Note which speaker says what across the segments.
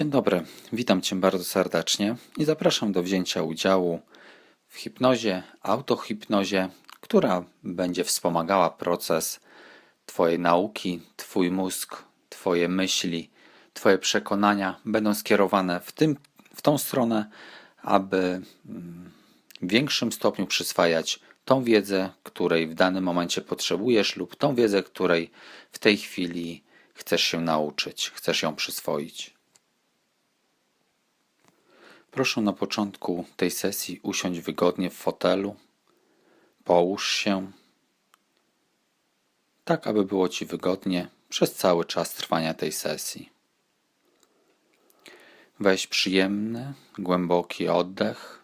Speaker 1: Dzień dobry, witam Cię bardzo serdecznie i zapraszam do wzięcia udziału w hipnozie, autohipnozie, która będzie wspomagała proces Twojej nauki, Twój mózg, Twoje myśli, Twoje przekonania będą skierowane w, tym, w tą stronę, aby mm, w większym stopniu przyswajać tą wiedzę, której w danym momencie potrzebujesz, lub tą wiedzę, której w tej chwili chcesz się nauczyć, chcesz ją przyswoić. Proszę na początku tej sesji usiąść wygodnie w fotelu. Połóż się, tak aby było Ci wygodnie przez cały czas trwania tej sesji. Weź przyjemny, głęboki oddech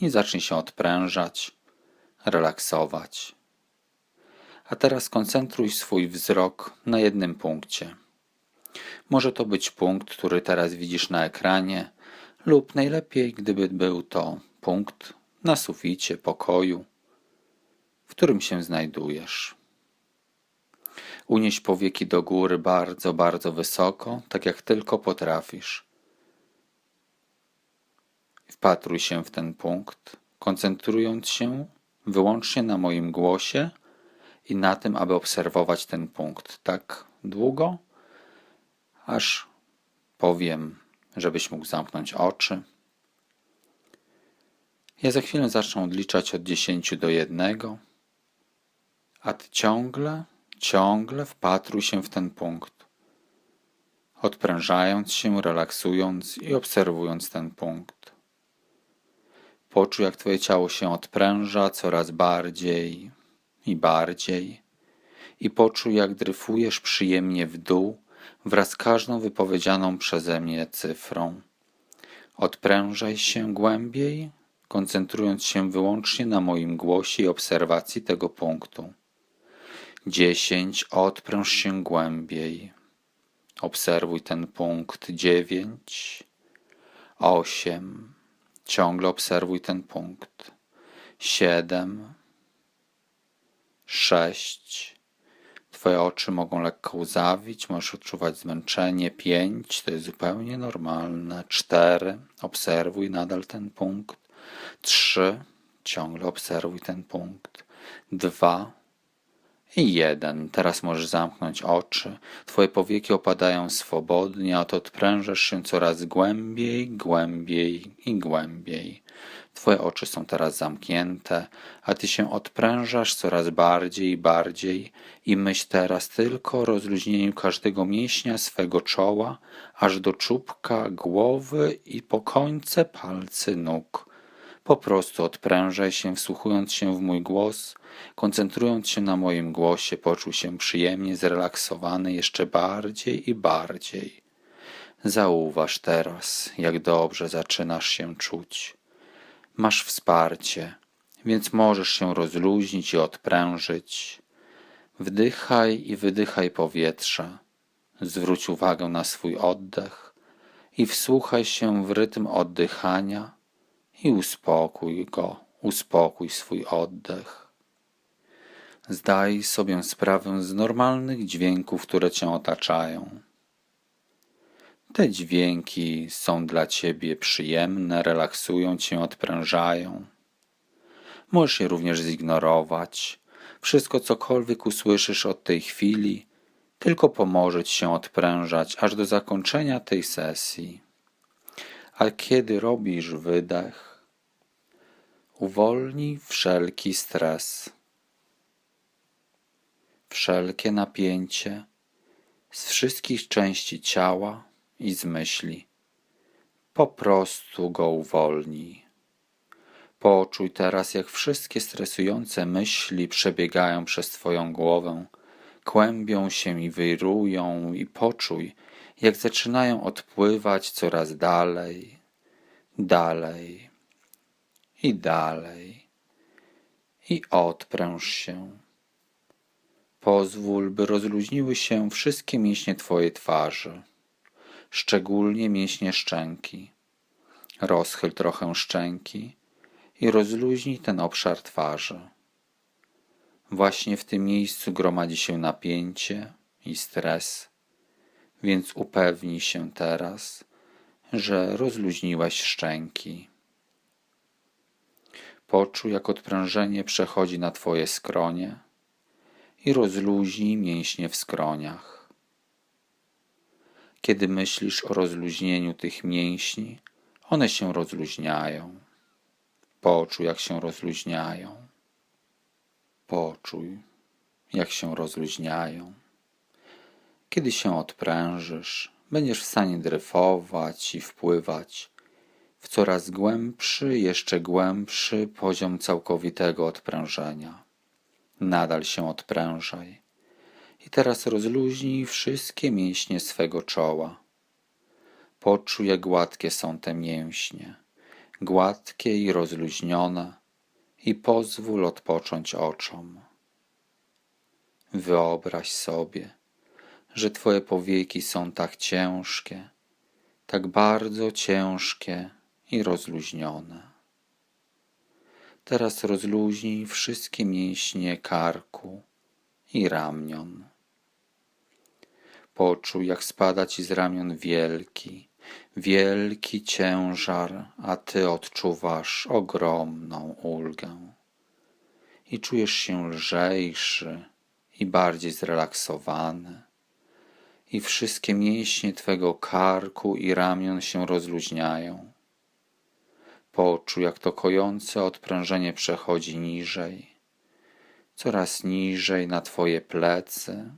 Speaker 1: i zacznij się odprężać, relaksować. A teraz koncentruj swój wzrok na jednym punkcie. Może to być punkt, który teraz widzisz na ekranie, lub najlepiej, gdyby był to punkt na suficie pokoju, w którym się znajdujesz. Unieś powieki do góry bardzo, bardzo wysoko, tak jak tylko potrafisz. Wpatruj się w ten punkt, koncentrując się wyłącznie na moim głosie i na tym, aby obserwować ten punkt tak długo, aż powiem żebyś mógł zamknąć oczy. Ja za chwilę zacznę odliczać od dziesięciu do jednego, a ty ciągle, ciągle wpatruj się w ten punkt, odprężając się, relaksując i obserwując ten punkt. Poczuj, jak twoje ciało się odpręża coraz bardziej i bardziej i poczuj, jak dryfujesz przyjemnie w dół, wraz z każdą wypowiedzianą przeze mnie cyfrą. Odprężaj się głębiej, koncentrując się wyłącznie na moim głosie i obserwacji tego punktu. Dziesięć. Odpręż się głębiej. Obserwuj ten punkt. Dziewięć. Osiem. Ciągle obserwuj ten punkt. Siedem. Sześć. Twoje oczy mogą lekko łzawić, możesz odczuwać zmęczenie. Pięć, to jest zupełnie normalne. Cztery, obserwuj nadal ten punkt. Trzy, ciągle obserwuj ten punkt. Dwa i jeden. Teraz możesz zamknąć oczy. Twoje powieki opadają swobodnie, a to odprężasz się coraz głębiej, głębiej i głębiej. Twoje oczy są teraz zamknięte, a ty się odprężasz coraz bardziej i bardziej i myśl teraz tylko o rozluźnieniu każdego mięśnia swego czoła, aż do czubka głowy i po końce palcy nóg. Po prostu odprężaj się, wsłuchując się w mój głos, koncentrując się na moim głosie, poczuł się przyjemnie zrelaksowany jeszcze bardziej i bardziej. Zauważ teraz, jak dobrze zaczynasz się czuć. Masz wsparcie, więc możesz się rozluźnić i odprężyć. Wdychaj i wydychaj powietrze. Zwróć uwagę na swój oddech i wsłuchaj się w rytm oddychania i uspokój go, uspokój swój oddech. Zdaj sobie sprawę z normalnych dźwięków, które cię otaczają. Te dźwięki są dla ciebie przyjemne, relaksują cię, odprężają. Możesz je również zignorować. Wszystko, cokolwiek usłyszysz od tej chwili, tylko pomoże ci się odprężać aż do zakończenia tej sesji. A kiedy robisz wydech, uwolnij wszelki stres, wszelkie napięcie z wszystkich części ciała i z myśli. Po prostu go uwolnij. Poczuj teraz, jak wszystkie stresujące myśli przebiegają przez Twoją głowę, kłębią się i wyrują, i poczuj, jak zaczynają odpływać coraz dalej, dalej i dalej. I odpręż się. Pozwól, by rozluźniły się wszystkie mięśnie Twojej twarzy szczególnie mięśnie szczęki. Rozchyl trochę szczęki i rozluźnij ten obszar twarzy. Właśnie w tym miejscu gromadzi się napięcie i stres, więc upewnij się teraz, że rozluźniłeś szczęki. Poczuj, jak odprężenie przechodzi na Twoje skronie i rozluźnij mięśnie w skroniach. Kiedy myślisz o rozluźnieniu tych mięśni, one się rozluźniają. Poczuj, jak się rozluźniają. Poczuj, jak się rozluźniają. Kiedy się odprężysz, będziesz w stanie dryfować i wpływać w coraz głębszy, jeszcze głębszy poziom całkowitego odprężenia. Nadal się odprężaj. I teraz rozluźnij wszystkie mięśnie swego czoła. Poczuj, jak gładkie są te mięśnie, gładkie i rozluźnione, i pozwól odpocząć oczom. Wyobraź sobie, że Twoje powieki są tak ciężkie, tak bardzo ciężkie i rozluźnione. Teraz rozluźnij wszystkie mięśnie karku i ramion. Poczuj, jak spada ci z ramion wielki, wielki ciężar, a ty odczuwasz ogromną ulgę. I czujesz się lżejszy i bardziej zrelaksowany. I wszystkie mięśnie twego karku i ramion się rozluźniają. Poczuj, jak to kojące odprężenie przechodzi niżej, coraz niżej na twoje plecy,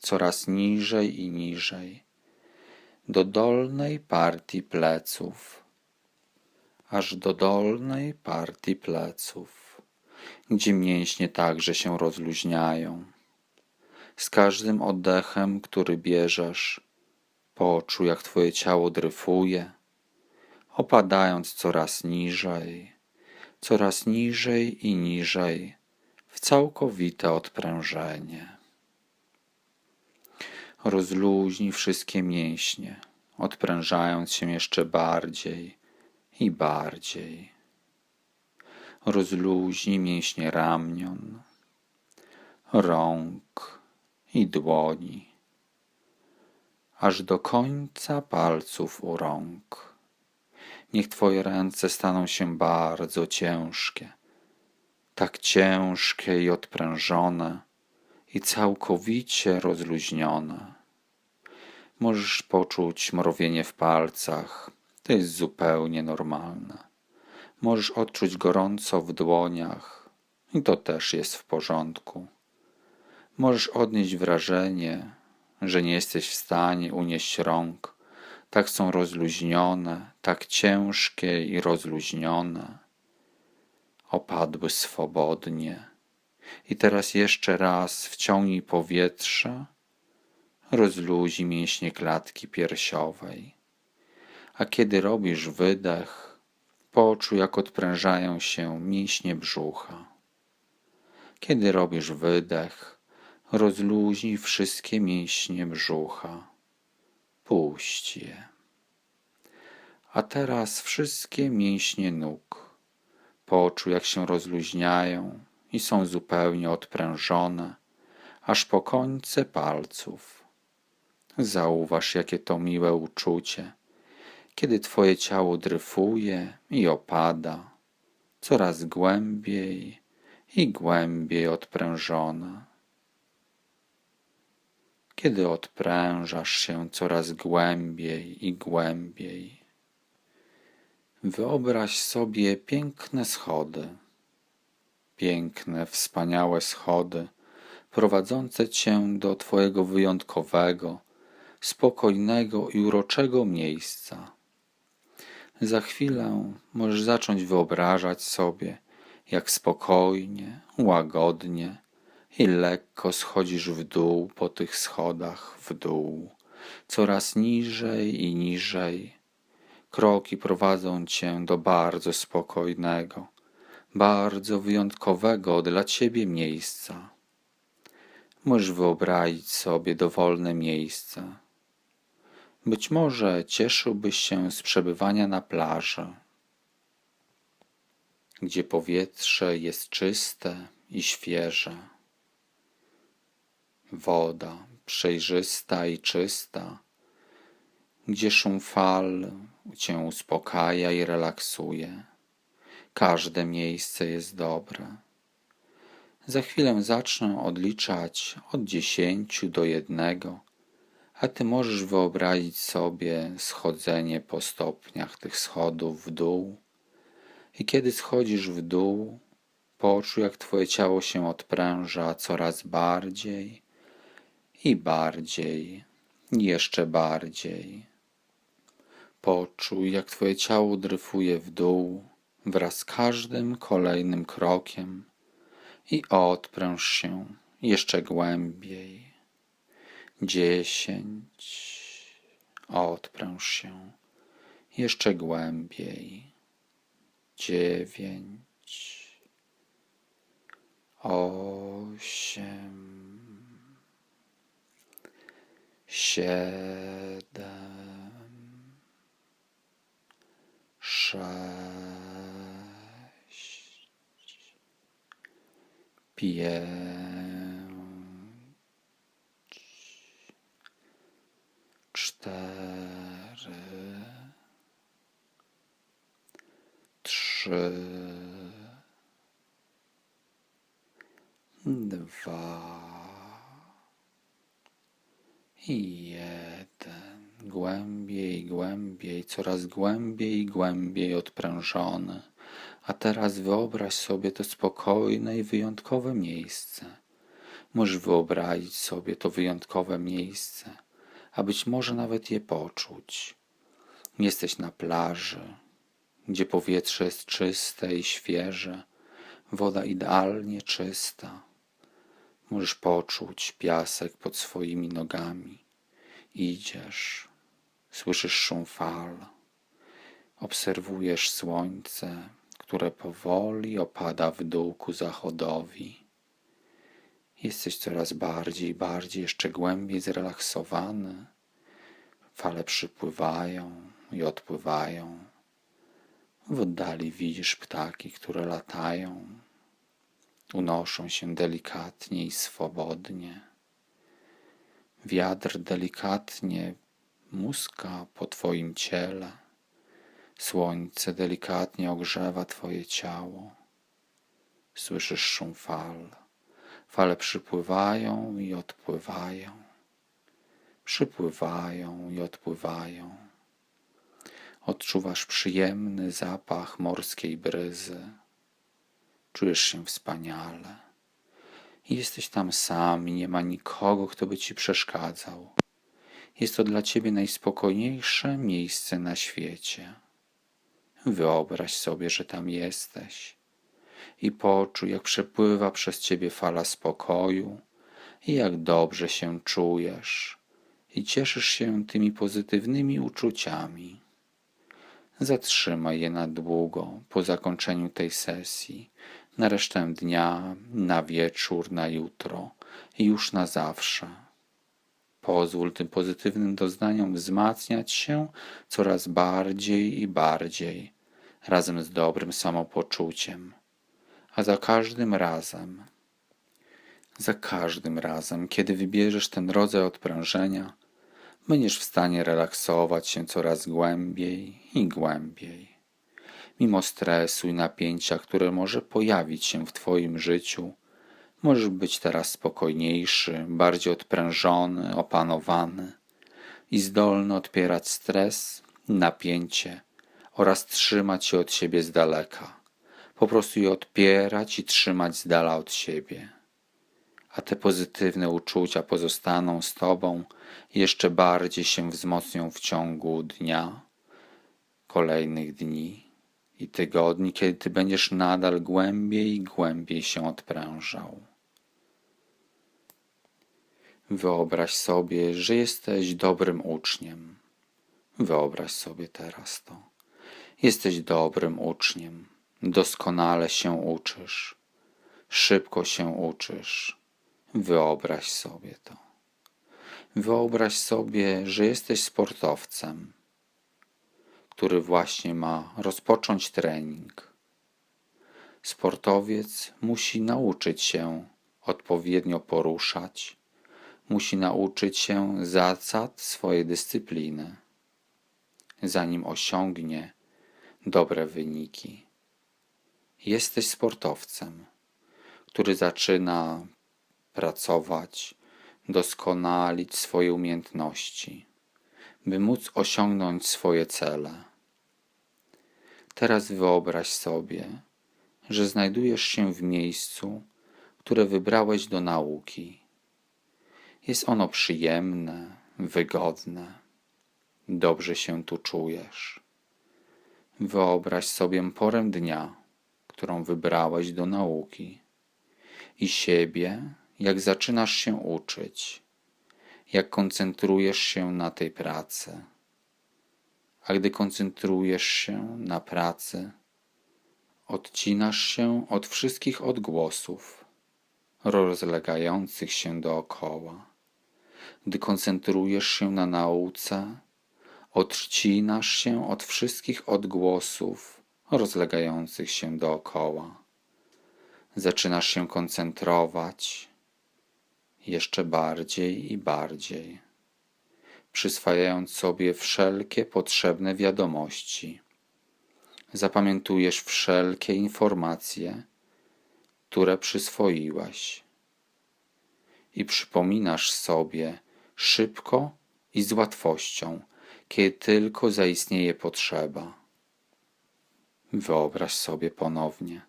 Speaker 1: coraz niżej i niżej, do dolnej partii pleców, aż do dolnej partii pleców, gdzie mięśnie także się rozluźniają. Z każdym oddechem, który bierzesz, poczuj, jak twoje ciało dryfuje, opadając coraz niżej, coraz niżej i niżej w całkowite odprężenie. Rozluźnij wszystkie mięśnie, odprężając się jeszcze bardziej i bardziej. Rozluźnij mięśnie ramion, rąk i dłoni, aż do końca palców u rąk. Niech Twoje ręce staną się bardzo ciężkie, tak ciężkie i odprężone, i całkowicie rozluźnione. Możesz poczuć mrowienie w palcach, to jest zupełnie normalne. Możesz odczuć gorąco w dłoniach, i to też jest w porządku. Możesz odnieść wrażenie, że nie jesteś w stanie unieść rąk, tak są rozluźnione, tak ciężkie i rozluźnione. Opadły swobodnie. I teraz jeszcze raz wciągnij powietrze, rozluźnij mięśnie klatki piersiowej. A kiedy robisz wydech, poczuj, jak odprężają się mięśnie brzucha. Kiedy robisz wydech, rozluźnij wszystkie mięśnie brzucha. Puść je. A teraz wszystkie mięśnie nóg. Poczuj, jak się rozluźniają i są zupełnie odprężone, aż po końce palców. Zauważ, jakie to miłe uczucie, kiedy Twoje ciało dryfuje i opada, coraz głębiej i głębiej odprężone kiedy odprężasz się coraz głębiej i głębiej. Wyobraź sobie piękne schody, piękne, wspaniałe schody, prowadzące cię do Twojego wyjątkowego, spokojnego i uroczego miejsca. Za chwilę możesz zacząć wyobrażać sobie, jak spokojnie, łagodnie, i lekko schodzisz w dół po tych schodach w dół, coraz niżej i niżej. Kroki prowadzą cię do bardzo spokojnego, bardzo wyjątkowego dla ciebie miejsca. Możesz wyobrazić sobie dowolne miejsce. Być może cieszyłbyś się z przebywania na plaży, gdzie powietrze jest czyste i świeże woda przejrzysta i czysta, gdzie szum fal cię uspokaja i relaksuje. Każde miejsce jest dobre. Za chwilę zacznę odliczać od dziesięciu do jednego, a ty możesz wyobrazić sobie schodzenie po stopniach tych schodów w dół. I kiedy schodzisz w dół, poczuj, jak twoje ciało się odpręża coraz bardziej i bardziej, jeszcze bardziej. Poczuj, jak twoje ciało dryfuje w dół wraz z każdym kolejnym krokiem i odpręż się jeszcze głębiej. Dziesięć. Odpręż się jeszcze głębiej. Dziewięć. Osiem. Siedem. Sześć. Pięć. Cztery. Trzy. Dwa. Jeden. Głębiej, głębiej, coraz głębiej głębiej odprężony. A teraz wyobraź sobie to spokojne i wyjątkowe miejsce. Możesz wyobrazić sobie to wyjątkowe miejsce, a być może nawet je poczuć. Jesteś na plaży, gdzie powietrze jest czyste i świeże, woda idealnie czysta. Możesz poczuć piasek pod swoimi nogami. Idziesz, słyszysz szum fal, obserwujesz słońce, które powoli opada w dół ku zachodowi. Jesteś coraz bardziej bardziej jeszcze głębiej zrelaksowany. Fale przypływają i odpływają. W oddali widzisz ptaki, które latają, unoszą się delikatnie i swobodnie. Wiatr delikatnie muska po twoim ciele. Słońce delikatnie ogrzewa twoje ciało. Słyszysz szum fal. Fale przypływają i odpływają. Przypływają i odpływają. Odczuwasz przyjemny zapach morskiej bryzy. Czujesz się wspaniale. Jesteś tam sam i nie ma nikogo, kto by ci przeszkadzał. Jest to dla ciebie najspokojniejsze miejsce na świecie. Wyobraź sobie, że tam jesteś i poczuj, jak przepływa przez ciebie fala spokoju i jak dobrze się czujesz i cieszysz się tymi pozytywnymi uczuciami. Zatrzymaj je na długo po zakończeniu tej sesji, na resztę dnia, na wieczór, na jutro i już na zawsze. Pozwól tym pozytywnym doznaniom wzmacniać się coraz bardziej i bardziej, razem z dobrym samopoczuciem. A za każdym razem, za każdym razem, kiedy wybierzesz ten rodzaj odprężenia, będziesz w stanie relaksować się coraz głębiej i głębiej. Mimo stresu i napięcia, które może pojawić się w Twoim życiu, możesz być teraz spokojniejszy, bardziej odprężony, opanowany i zdolny odpierać stres, napięcie oraz trzymać się od siebie z daleka. Po prostu je odpierać i trzymać z dala od siebie. A te pozytywne uczucia pozostaną z Tobą jeszcze bardziej się wzmocnią w ciągu dnia, kolejnych dni i tygodni, kiedy Ty będziesz nadal głębiej i głębiej się odprężał. Wyobraź sobie, że jesteś dobrym uczniem. Wyobraź sobie teraz to. Jesteś dobrym uczniem. Doskonale się uczysz. Szybko się uczysz. Wyobraź sobie to. Wyobraź sobie, że jesteś sportowcem, który właśnie ma rozpocząć trening. Sportowiec musi nauczyć się odpowiednio poruszać, musi nauczyć się zasad swojej dyscypliny. zanim osiągnie dobre wyniki. Jesteś sportowcem, który zaczyna pracować, doskonalić swoje umiejętności, by móc osiągnąć swoje cele. Teraz wyobraź sobie, że znajdujesz się w miejscu, które wybrałeś do nauki. Jest ono przyjemne, wygodne. Dobrze się tu czujesz. Wyobraź sobie porę dnia, którą wybrałeś do nauki i siebie, jak zaczynasz się uczyć, jak koncentrujesz się na tej pracy. A gdy koncentrujesz się na pracy, odcinasz się od wszystkich odgłosów rozlegających się dookoła. Gdy koncentrujesz się na nauce, odcinasz się od wszystkich odgłosów rozlegających się dookoła. Zaczynasz się koncentrować jeszcze bardziej i bardziej, przyswajając sobie wszelkie potrzebne wiadomości. Zapamiętujesz wszelkie informacje, które przyswoiłaś i przypominasz sobie szybko i z łatwością, kiedy tylko zaistnieje potrzeba. Wyobraź sobie ponownie.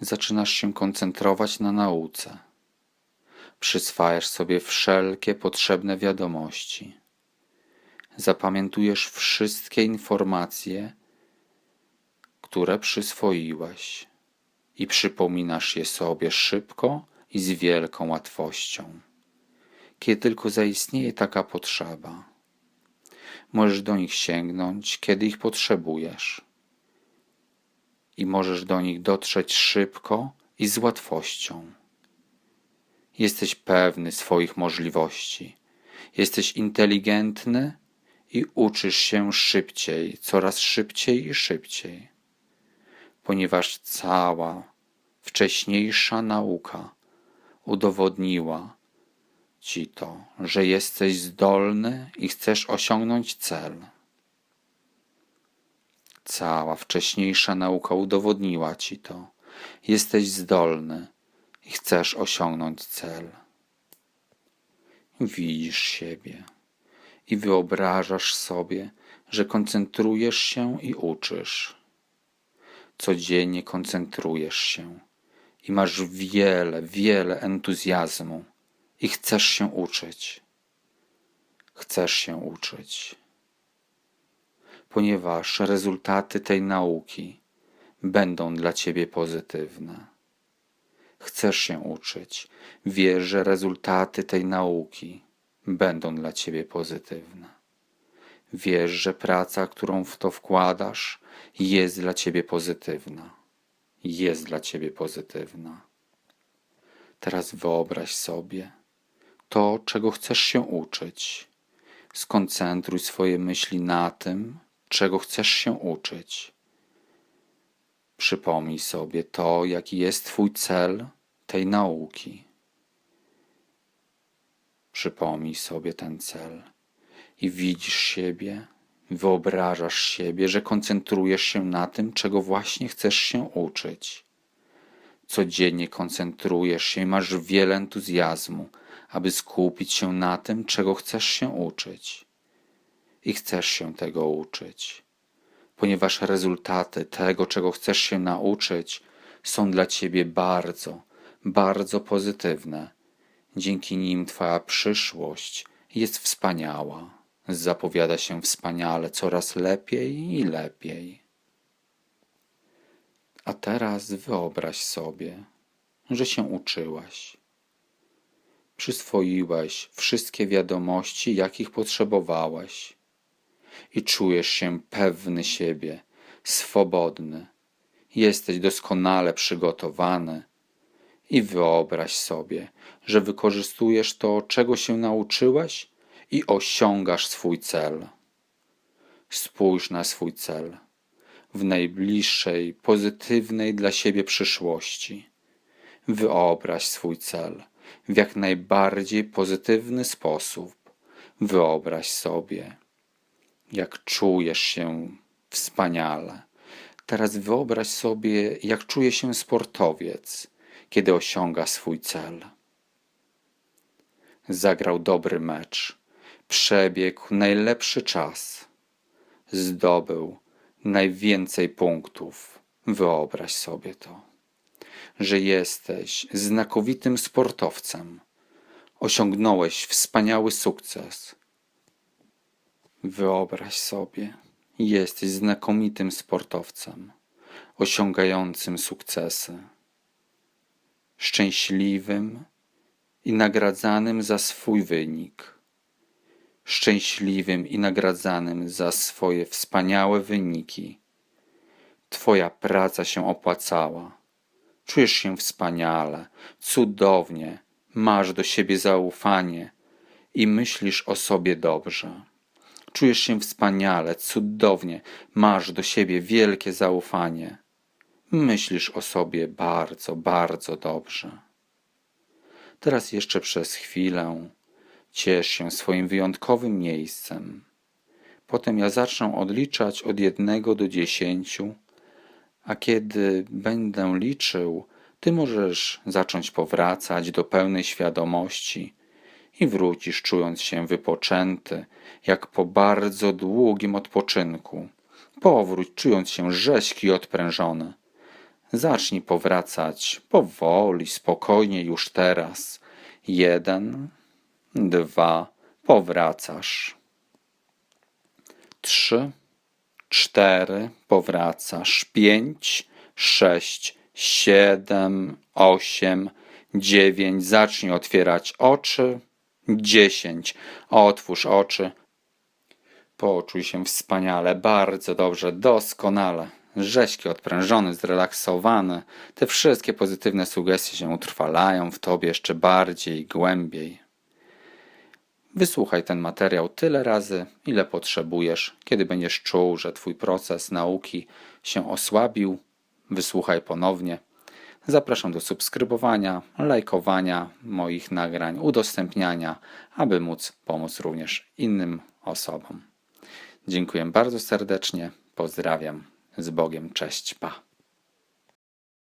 Speaker 1: Zaczynasz się koncentrować na nauce. Przyswajasz sobie wszelkie potrzebne wiadomości. Zapamiętujesz wszystkie informacje, które przyswoiłeś i przypominasz je sobie szybko i z wielką łatwością, kiedy tylko zaistnieje taka potrzeba. Możesz do nich sięgnąć, kiedy ich potrzebujesz. I możesz do nich dotrzeć szybko i z łatwością. Jesteś pewny swoich możliwości. Jesteś inteligentny i uczysz się szybciej, coraz szybciej i szybciej. Ponieważ cała wcześniejsza nauka udowodniła ci to, że jesteś zdolny i chcesz osiągnąć cel. Cała wcześniejsza nauka udowodniła ci to. Jesteś zdolny i chcesz osiągnąć cel. Widzisz siebie i wyobrażasz sobie, że koncentrujesz się i uczysz. Codziennie koncentrujesz się i masz wiele, wiele entuzjazmu i chcesz się uczyć. Chcesz się uczyć, ponieważ rezultaty tej nauki będą dla ciebie pozytywne. Chcesz się uczyć, wiesz, że rezultaty tej nauki będą dla ciebie pozytywne. Wiesz, że praca, którą w to wkładasz, jest dla ciebie pozytywna jest dla ciebie pozytywna. Teraz wyobraź sobie to, czego chcesz się uczyć. Skoncentruj swoje myśli na tym, czego chcesz się uczyć. Przypomnij sobie to, jaki jest Twój cel tej nauki. Przypomnij sobie ten cel i widzisz siebie Wyobrażasz siebie, że koncentrujesz się na tym, czego właśnie chcesz się uczyć. Codziennie koncentrujesz się i masz wiele entuzjazmu, aby skupić się na tym, czego chcesz się uczyć. I chcesz się tego uczyć, ponieważ rezultaty tego, czego chcesz się nauczyć, są dla ciebie bardzo, bardzo pozytywne. Dzięki nim Twoja przyszłość jest wspaniała zapowiada się wspaniale, coraz lepiej i lepiej. A teraz wyobraź sobie, że się uczyłaś. Przyswoiłeś wszystkie wiadomości, jakich potrzebowałeś, i czujesz się pewny siebie, swobodny. Jesteś doskonale przygotowany i wyobraź sobie, że wykorzystujesz to, czego się nauczyłeś i osiągasz swój cel. Spójrz na swój cel w najbliższej, pozytywnej dla siebie przyszłości. Wyobraź swój cel w jak najbardziej pozytywny sposób. Wyobraź sobie, jak czujesz się wspaniale. Teraz wyobraź sobie, jak czuje się sportowiec, kiedy osiąga swój cel. Zagrał dobry mecz, przebiegł najlepszy czas, zdobył najwięcej punktów. Wyobraź sobie to, że jesteś znakomitym sportowcem. Osiągnąłeś wspaniały sukces. Wyobraź sobie, jesteś znakomitym sportowcem, osiągającym sukcesy, szczęśliwym i nagradzanym za swój wynik, szczęśliwym i nagradzanym za swoje wspaniałe wyniki. Twoja praca się opłacała. Czujesz się wspaniale, cudownie, masz do siebie zaufanie i myślisz o sobie dobrze. Czujesz się wspaniale, cudownie, masz do siebie wielkie zaufanie. Myślisz o sobie bardzo, bardzo dobrze. Teraz jeszcze przez chwilę ciesz się swoim wyjątkowym miejscem. Potem ja zacznę odliczać od jednego do dziesięciu, a kiedy będę liczył, ty możesz zacząć powracać do pełnej świadomości i wrócisz czując się wypoczęty, jak po bardzo długim odpoczynku. Powróć czując się rzeźki i odprężony. Zacznij powracać powoli, spokojnie już teraz. Jeden, dwa, powracasz. Trzy, cztery, powracasz. Pięć, sześć, siedem, osiem, dziewięć. Zacznij otwierać oczy. Dziesięć. Otwórz oczy. Poczuj się wspaniale, bardzo dobrze, doskonale. Rzeźki, odprężony, zrelaksowany. Te wszystkie pozytywne sugestie się utrwalają w tobie jeszcze bardziej, głębiej. Wysłuchaj ten materiał tyle razy, ile potrzebujesz. Kiedy będziesz czuł, że twój proces nauki się osłabił, wysłuchaj ponownie. Zapraszam do subskrybowania, lajkowania moich nagrań, udostępniania, aby móc pomóc również innym osobom. Dziękuję bardzo serdecznie. Pozdrawiam. Z Bogiem. Cześć. Pa.